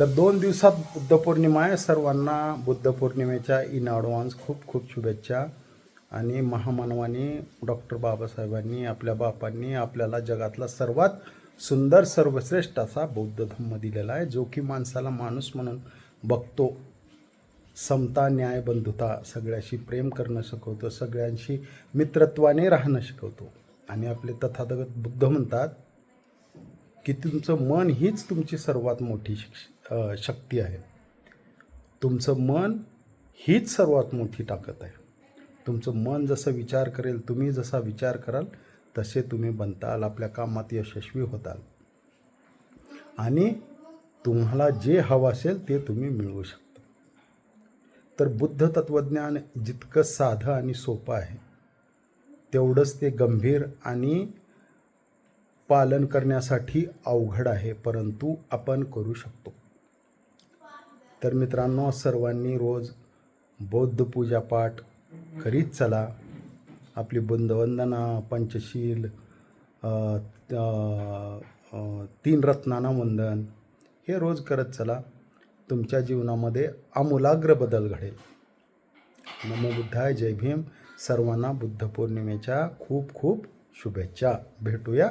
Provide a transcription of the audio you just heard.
तर दोन दिवसात बुद्ध पौर्णिमा आहे. सर्वांना बुद्ध पौर्णिमेच्या इन ॲडव्हान्स खूप खूप शुभेच्छा. आणि महामानवाने डॉक्टर बाबासाहेबांनी आपल्या बापांनी आपल्याला जगातला सर्वात सुंदर सर्वश्रेष्ठ असा बौद्ध धम्म दिलेला आहे जो की माणसाला माणूस म्हणून बघतो. समता न्याय बंधुता सगळ्याशी प्रेम करणं शिकवतो सगळ्यांशी मित्रत्वाने राहणं शिकवतो. आणि आपले तथागत बुद्ध म्हणतात की तुमचं मन हीच तुमची सर्वात मोठी शिक्ष शक्ती आहे. तुमचं मन हीच सर्वात मोठी ताकद आहे. तुमचं मन जसं विचार करेल तुम्ही जसा विचार कराल तसे तुम्ही बनताल आपल्या कामात यशस्वी होताल. आणि तुम्हाला जे हवं असेल ते तुम्ही मिळवू शकता. तर बुद्ध तत्त्वज्ञान जितकं साधं आणि सोपं आहे तेवढंच ते गंभीर आणि पालन करण्यासाठी अवघड आहे परंतु आपण करू शकतो. तर मित्रांनो सर्वांनी रोज बौद्ध पूजापाठ करीत चला. आपली बंधवंदना पंचशील तीन रत्नांना वंदन. हे रोज करत चला. तुमच्या जीवनामध्ये आमूलाग्र बदल घडेल. नमो बुद्धाय जय भीम. सर्वांना बुद्ध पौर्णिमेच्या खूप खूप शुभेच्छा. भेटूया